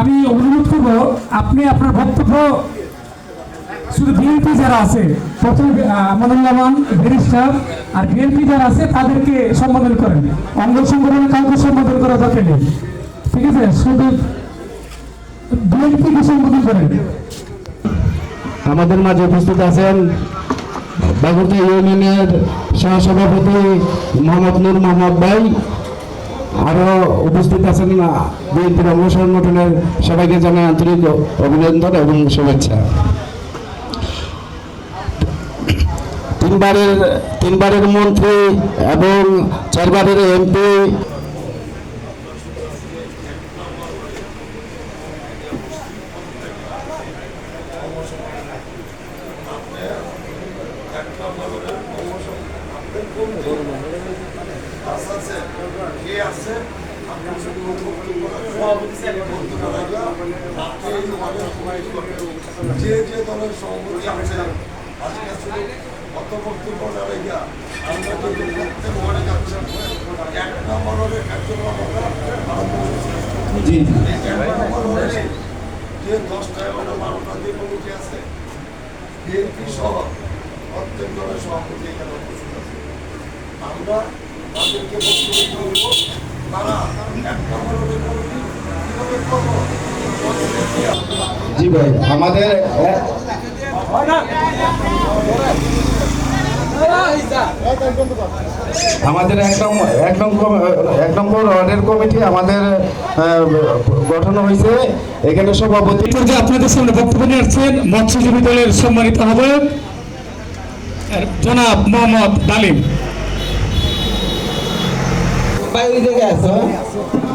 আমি অনুরোধ করব, আপনি আপনার বক্তব্য শুধু বিএনপি যারা আছে, প্রথমে আমানুল্লাহমান আর বিএনপি যারা আছে, তাদেরকে সম্বোধন করেন। অঙ্গ সংগঠনে কাউকে সম্বোধন করা যাবে না ঠিক আছে? শুধু বিএনপিকে সম্বোধন করেন। আমাদের মাঝে উপস্থিত আছেন বাগুরতা ইউনিয়নের সহসভাপতি মোহাম্মদ নূর মোহাম্মদ ভাই আরও উপস্থিত আছেন বিএনপির অঙ্গ সংগঠনের সবাইকে জানাই আন্তরিক অভিনন্দন এবং শুভেচ্ছা। তিনবারের তিনবারের মন্ত্রী এবং চারবারের এমপি যে যে দলের সভাপতি আছে আজকে শুধু অত বক্তব্য না আমরা যদি প্রত্যেক ওয়ার্ডে যাচ্ছি এক নম্বর হলে কার্যক্রম যে দশটা এগারোটা বারোটা যে কমিটি আছে বিএনপি সহ প্রত্যেক দলের সভাপতি এখানে উপস্থিত আছে আমরা তাদেরকে বক্তব্য করব তারা এক নম্বর হলে কীভাবে করব জি ভাই, আমাদের আমাদের এক নম্বর এক নম্বর ওয়ার্ডের কমিটি আমাদের গঠন হয়েছে। এখানে সভাপতি পর্যায়ে আপনাদের সামনে বক্তব্য নিয়ে আসছেন, মৎস্যজীবী দলের সম্মানিত আহ্বায়ক জনাব মোহাম্মদ ডালিম। vai de graça.